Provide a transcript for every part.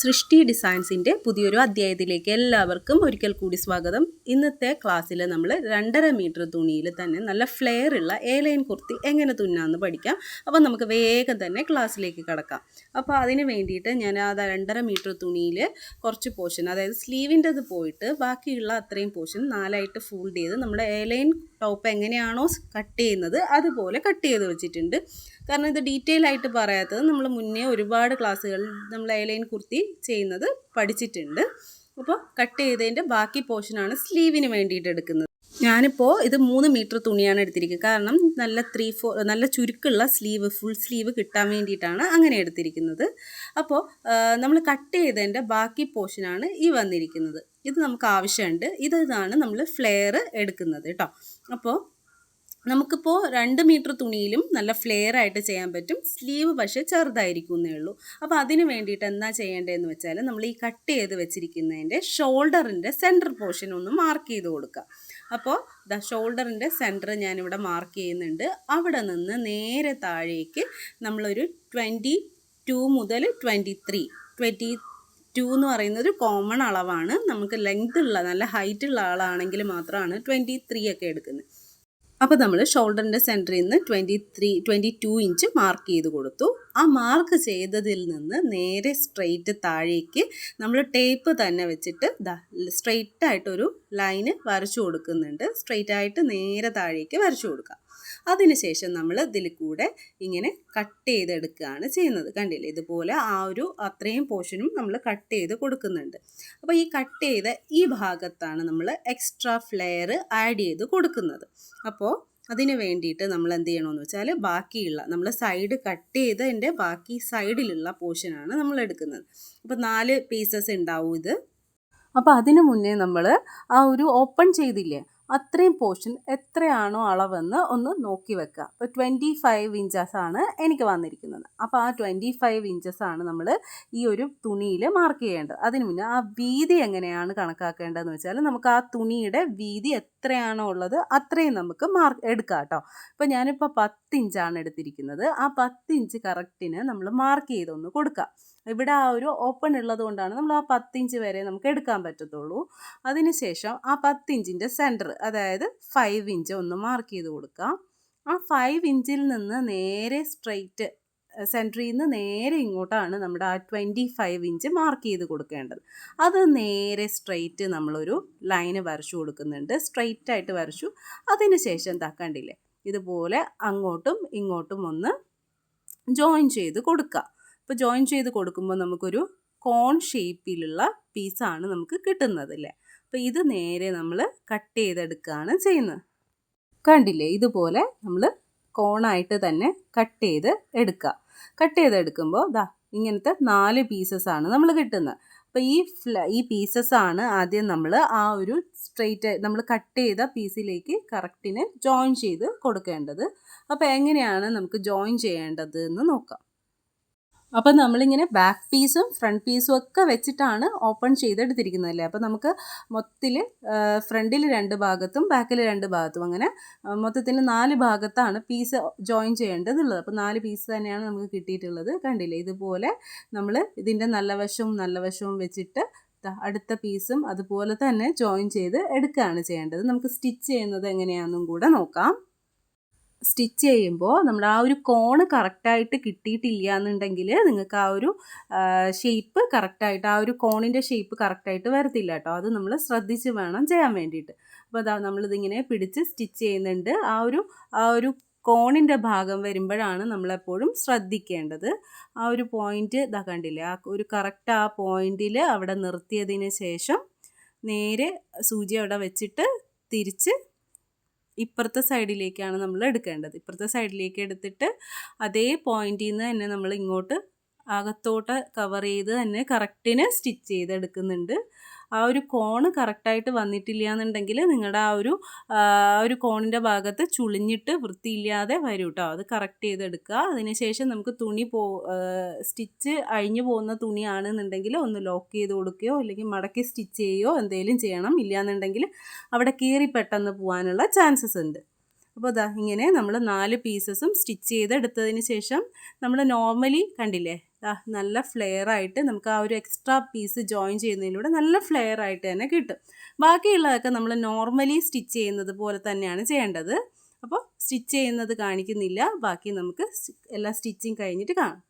സൃഷ്ടി ഡിസൈൻസിന്റെ പുതിയൊരു അധ്യായത്തിലേക്ക് എല്ലാവർക്കും ഒരിക്കൽ കൂടി സ്വാഗതം. ഇന്നത്തെ ക്ലാസ്സിൽ നമ്മൾ രണ്ടര മീറ്റർ തുണിയിൽ തന്നെ നല്ല ഫ്ലെയർ ഉള്ള എ ലൈൻ കുർത്തി എങ്ങനെ തുന്നാമെന്ന് പഠിക്കാം. അപ്പോൾ നമുക്ക് വേഗം തന്നെ ക്ലാസ്സിലേക്ക് കടക്കാം. അപ്പോൾ അതിന് വേണ്ടിയിട്ട് ഞാൻ ആ രണ്ടര മീറ്റർ തുണിയിൽ കുറച്ച് പോർഷൻ അതായത് സ്ലീവിന്റെത് പോയിട്ട് ബാക്കിയുള്ള അത്രയും പോർഷൻ നാലായിട്ട് ഫോൾഡ് ചെയ്ത് നമ്മുടെ എ ലൈൻ ടോപ്പ് എങ്ങനെയാണോ കട്ട് ചെയ്യുന്നത് അതുപോലെ കട്ട് ചെയ്ത് വെച്ചിട്ടുണ്ട്. കാരണം ഇത് ഡീറ്റെയിൽ ആയിട്ട് പറയാത്തത് നമ്മൾ മുന്നേ ഒരുപാട് ക്ലാസ്സുകളിൽ നമ്മൾ എയർലൈൻ കുർത്തി ചെയ്യുന്നത് പഠിച്ചിട്ടുണ്ട്. അപ്പോൾ കട്ട് ചെയ്തതിന്റെ ബാക്കി പോർഷനാണ് സ്ലീവിന് വേണ്ടിയിട്ട് എടുക്കുന്നത്. ഞാനിപ്പോൾ ഇത് മൂന്ന് മീറ്റർ തുണിയാണ് എടുത്തിരിക്കുന്നത്. കാരണം നല്ല ത്രീ ഫോർ നല്ല ചുരുക്കുള്ള സ്ലീവ് ഫുൾ സ്ലീവ് കിട്ടാൻ വേണ്ടിയിട്ടാണ് അങ്ങനെ എടുത്തിരിക്കുന്നത്. അപ്പോൾ നമ്മൾ കട്ട് ചെയ്തതിന്റെ ബാക്കി പോർഷനാണ് ഈ വന്നിരിക്കുന്നത്. ഇത് നമുക്ക് ആവശ്യമുണ്ട്. ഇതാണ് നമ്മൾ ഫ്ലെയർ എടുക്കുന്നത് കേട്ടോ. അപ്പോൾ നമുക്കിപ്പോൾ രണ്ട് മീറ്റർ തുണിയിലും നല്ല ഫ്ലെയർ ആയിട്ട് ചെയ്യാൻ പറ്റും. സ്ലീവ് പക്ഷേ ചെറുതായിരിക്കുന്നേ ഉള്ളൂ അപ്പോൾ അതിന് വേണ്ടിയിട്ട് എന്താ ചെയ്യേണ്ടതെന്ന് വെച്ചാൽ നമ്മൾ ഈ കട്ട് ചെയ്ത് വെച്ചിരിക്കുന്നതിന്റെ ഷോൾഡറിന്റെ സെന്റർ പോർഷൻ ഒന്ന് മാർക്ക് ചെയ്ത് കൊടുക്കുക. അപ്പോൾ ദ ഷോൾഡറിന്റെ സെന്റർ ഞാനിവിടെ മാർക്ക് ചെയ്യുന്നുണ്ട്. അവിടെ നിന്ന് നേരെ താഴേക്ക് നമ്മളൊരു ട്വന്റി ടു മുതൽ ട്വന്റി ത്രീ ട്വന്റി ടു എന്ന് പറയുന്നത് ഒരു കോമൺ അളവാണ്. നമുക്ക് ലെങ്ത് ഉള്ള നല്ല ഹൈറ്റ് ഉള്ള ആളാണെങ്കിൽ മാത്രമാണ് ട്വന്റി ത്രീ ഒക്കെ എടുക്കുന്നത്. അപ്പോൾ നമ്മൾ ഷോൾഡറിന്റെ സെന്ററിൽ നിന്ന് twenty three twenty two inch mark ചെയ്ത് കൊടുത്തു. ആ മാർക്ക് ചെയ്തതിൽ നിന്ന് നേരെ സ്ട്രെയിറ്റ് താഴേക്ക് നമ്മൾ ടേപ്പ് തന്നെ വെച്ചിട്ട് സ്ട്രെയിറ്റ് ആയിട്ടൊരു ലൈന് വരച്ചു കൊടുക്കുന്നുണ്ട്. സ്ട്രെയിറ്റ് ആയിട്ട് നേരെ താഴേക്ക് വരച്ചു കൊടുക്കുക അതിനുശേഷം നമ്മൾ ഇതിൽ കൂടെ ഇങ്ങനെ കട്ട് ചെയ്തെടുക്കുകയാണ് ചെയ്യുന്നത്. കണ്ടില്ലേ? ഇതുപോലെ ആ ഒരു അത്രയും പോർഷനും നമ്മൾ കട്ട് ചെയ്ത് കൊടുക്കുന്നുണ്ട്. അപ്പോൾ ഈ കട്ട് ചെയ്ത ഈ ഭാഗത്താണ് നമ്മൾ എക്സ്ട്രാ ഫ്ലെയർ ആഡ് ചെയ്ത് കൊടുക്കുന്നത്. അപ്പോൾ അതിന് വേണ്ടിയിട്ട് നമ്മൾ എന്ത് ചെയ്യണമെന്ന് വെച്ചാൽ ബാക്കിയുള്ള നമ്മൾ സൈഡ് കട്ട് ചെയ്തതിന്റെ ബാക്കി സൈഡിലുള്ള പോർഷനാണ് നമ്മൾ എടുക്കുന്നത്. അപ്പോൾ നാല് പീസസ് ഉണ്ടാവും ഇത്. അപ്പോൾ അതിനു മുന്നേ നമ്മൾ ആ ഒരു ഓപ്പൺ ചെയ്തില്ലേ? അത്രയും പോർഷൻ എത്രയാണോ അളവെന്ന് ഒന്ന് നോക്കി വെക്കുക അപ്പോൾ ട്വന്റി ഫൈവ് ഇഞ്ചസ് ആണ് എനിക്ക് വന്നിരിക്കുന്നത്. അപ്പോൾ ആ ട്വന്റി ഫൈവ് ഇഞ്ചസ് ആണ് നമ്മൾ ഈ ഒരു തുണിയിൽ മാർക്ക് ചെയ്യേണ്ടത്. അതിന് മുന്നേ ആ വീതി എങ്ങനെയാണ് കണക്കാക്കേണ്ടതെന്ന് വെച്ചാൽ നമുക്ക് ആ തുണിയുടെ വീതി എത്രയാണോ ഉള്ളത് അത്രയും നമുക്ക് മാർക്ക് എടുക്കാം കേട്ടോ ഇപ്പോൾ ഞാനിപ്പോൾ പത്ത് ഇഞ്ചാണ് എടുത്തിരിക്കുന്നത്. ആ പത്ത് ഇഞ്ച് കറക്റ്റിന് നമ്മൾ മാർക്ക് ചെയ്തൊന്ന് കൊടുക്കുക ഇവിടെ ആ ഒരു ഓപ്പൺ ഉള്ളത് കൊണ്ടാണ് നമ്മൾ ആ പത്തിഞ്ച് വരെ നമുക്ക് എടുക്കാൻ പറ്റത്തുള്ളൂ. അതിനുശേഷം ആ പത്തിഞ്ചിന്റെ സെന്റർ അതായത് ഫൈവ് ഇഞ്ച് ഒന്ന് മാർക്ക് ചെയ്ത് കൊടുക്കാം. ആ ഫൈവ് ഇഞ്ചിൽ നിന്ന് നേരെ സ്ട്രെയിറ്റ് സെന്ററിൽ നിന്ന് നേരെ ഇങ്ങോട്ടാണ് നമ്മുടെ ആ ട്വന്റി ഫൈവ് ഇഞ്ച് മാർക്ക് ചെയ്ത് കൊടുക്കേണ്ടത്. അത് നേരെ സ്ട്രെയിറ്റ് നമ്മളൊരു ലൈന് വരച്ചു കൊടുക്കുന്നുണ്ട്. സ്ട്രെയിറ്റ് ആയിട്ട് വരച്ചു. അതിനുശേഷം കണ്ടില്ലേ? ഇതുപോലെ അങ്ങോട്ടും ഇങ്ങോട്ടും ഒന്ന് ജോയിൻ ചെയ്ത് കൊടുക്കുക. ഇപ്പോൾ ജോയിൻ ചെയ്ത് കൊടുക്കുമ്പോൾ നമുക്കൊരു കോൺ ഷേപ്പിലുള്ള പീസാണ് നമുക്ക് കിട്ടുന്നത് അല്ലേ അപ്പോൾ ഇത് നേരെ നമ്മൾ കട്ട് ചെയ്തെടുക്കുകയാണ് ചെയ്യുന്നത്. കണ്ടില്ലേ? ഇതുപോലെ നമ്മൾ കോണായിട്ട് തന്നെ കട്ട് ചെയ്ത് എടുക്കുക കട്ട് ചെയ്തെടുക്കുമ്പോൾ ദാ ഇങ്ങനത്തെ നാല് പീസസ് ആണ് നമ്മൾ കിട്ടുന്നത് അപ്പോൾ ഈ ഫ്ല ഈ പീസസ് ആണ് ആദ്യം നമ്മൾ ആ ഒരു സ്ട്രെയിറ്റ് നമ്മൾ കട്ട് ചെയ്ത പീസിലേക്ക് കറക്റ്റിന് ജോയിൻ ചെയ്ത് കൊടുക്കേണ്ടത്. അപ്പോൾ എങ്ങനെയാണ് നമുക്ക് ജോയിൻ ചെയ്യേണ്ടത് എന്ന് നോക്കാം. അപ്പോൾ നമ്മളിങ്ങനെ ബാക്ക് പീസും ഫ്രണ്ട് പീസും ഒക്കെ വെച്ചിട്ടാണ് ഓപ്പൺ ചെയ്തെടുത്തിരിക്കുന്നതല്ലേ? അപ്പോൾ നമുക്ക് മൊത്തത്തിൽ ഫ്രണ്ടിൽ രണ്ട് ഭാഗത്തും ബാക്കിൽ രണ്ട് ഭാഗത്തും അങ്ങനെ മൊത്തത്തിൽ നാല് ഭാഗത്താണ് പീസ് ജോയിൻ ചെയ്യേണ്ടതുള്ളത്. അപ്പോൾ നാല് പീസ് തന്നെയാണ് നമുക്ക് കിട്ടിയിട്ടുള്ളത്. കണ്ടില്ലേ? ഇതുപോലെ നമ്മൾ ഇതിന്റെ നല്ല വശവും നല്ല വശവും വെച്ചിട്ട് അടുത്ത പീസും അതുപോലെ തന്നെ ജോയിൻ ചെയ്ത് എടുക്കുകയാണ് ചെയ്യേണ്ടത്. നമുക്ക് സ്റ്റിച്ച് ചെയ്യുന്നത് എങ്ങനെയാണെന്നും കൂടെ നോക്കാം. സ്റ്റിച്ച് ചെയ്യുമ്പോൾ നമ്മൾ ആ ഒരു കോണ് കറക്റ്റായിട്ട് കിട്ടിയിട്ടില്ല എന്നുണ്ടെങ്കിൽ നിങ്ങൾക്ക് ആ ഒരു ഷേപ്പ് കറക്റ്റായിട്ട് ആ ഒരു കോണിന്റെ ഷേപ്പ് കറക്റ്റായിട്ട് വരത്തില്ല കേട്ടോ. അത് നമ്മൾ ശ്രദ്ധിച്ച് വേണം ചെയ്യാൻ വേണ്ടിയിട്ട്. അപ്പോൾ അതാ നമ്മളിതിങ്ങനെ പിടിച്ച് സ്റ്റിച്ച് ചെയ്യുന്നുണ്ട്. ആ ഒരു ആ ഒരു കോണിന്റെ ഭാഗം വരുമ്പോഴാണ് നമ്മളെപ്പോഴും ശ്രദ്ധിക്കേണ്ടത്. ആ ഒരു പോയിന്റ് ഇതാ കണ്ടില്ലേ ആ ഒരു കറക്റ്റ് ആ പോയിന്റിൽ അവിടെ നിർത്തിയതിന് ശേഷം നേരെ സൂചി അവിടെ വെച്ചിട്ട് തിരിച്ച് ഇപ്പുറത്തെ സൈഡിലേക്കാണ് നമ്മൾ എടുക്കേണ്ടത്. ഇപ്പുറത്തെ സൈഡിലേക്ക് എടുത്തിട്ട് അതേ പോയിന്റിൽ നിന്ന് തന്നെ നമ്മൾ ഇങ്ങോട്ട് അകത്തോട്ട് കവർ ചെയ്ത് തന്നെ കറക്റ്റിന് സ്റ്റിച്ച് ചെയ്തെടുക്കുന്നുണ്ട്. ആ ഒരു കോണ് കറക്റ്റായിട്ട് വന്നിട്ടില്ല എന്നുണ്ടെങ്കിൽ നിങ്ങളുടെ ആ ഒരു ഒരു കോണിന്റെ ഭാഗത്ത് ചുളിഞ്ഞിട്ട് വൃത്തിയില്ലാതെ വരും കേട്ടോ അത് കറക്റ്റ് ചെയ്തെടുക്കുക. അതിനുശേഷം നമുക്ക് തുണി പോ സ്റ്റിച്ച് അഴിഞ്ഞു പോകുന്ന തുണിയാണെന്നുണ്ടെങ്കിൽ ഒന്ന് ലോക്ക് ചെയ്ത് കൊടുക്കുകയോ അല്ലെങ്കിൽ മടക്കി സ്റ്റിച്ച് ചെയ്യുകയോ എന്തെങ്കിലും ചെയ്യണം. ഇല്ലയെന്നുണ്ടെങ്കിൽ അവിടെ കീറി പെട്ടെന്ന് പോകാനുള്ള ചാൻസസ് ഉണ്ട്. അപ്പോൾ ഇതാ ഇങ്ങനെ നമ്മൾ നാല് പീസസും സ്റ്റിച്ച് ചെയ്തെടുത്തതിന് ശേഷം നമ്മൾ നോർമലി കണ്ടില്ലേ നല്ല ഫ്ലെയർ ആയിട്ട് നമുക്ക് ആ ഒരു എക്സ്ട്രാ പീസ് ജോയിൻ ചെയ്യുന്നതിലൂടെ നല്ല ഫ്ലെയർ ആയിട്ട് തന്നെ കിട്ടും. ബാക്കിയുള്ളതൊക്കെ നമ്മൾ നോർമലി സ്റ്റിച്ച് ചെയ്യുന്നത് പോലെ തന്നെയാണ് ചെയ്യേണ്ടത്. അപ്പോൾ സ്റ്റിച്ച് ചെയ്യുന്നത് കാണിക്കുന്നില്ല. ബാക്കി നമുക്ക് എല്ലാ സ്റ്റിച്ചിങ് കഴിഞ്ഞിട്ട് കാണാം.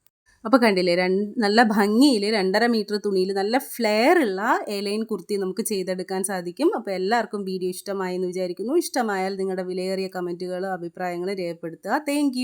അപ്പോൾ കണ്ടില്ലേ രണ്ട് നല്ല ഭംഗിയിൽ രണ്ടര മീറ്റർ തുണിയിൽ നല്ല ഫ്ലെയർ ഉള്ള എലൈൻ കുർത്തി നമുക്ക് ചെയ്തെടുക്കാൻ സാധിക്കും. അപ്പോൾ എല്ലാവർക്കും വീഡിയോ ഇഷ്ടമായി എന്ന് വിചാരിക്കുന്നു. ഇഷ്ടമായാൽ നിങ്ങളുടെ വിലയേറിയ കമന്റുകളും അഭിപ്രായങ്ങളും രേഖപ്പെടുത്തുക. താങ്ക്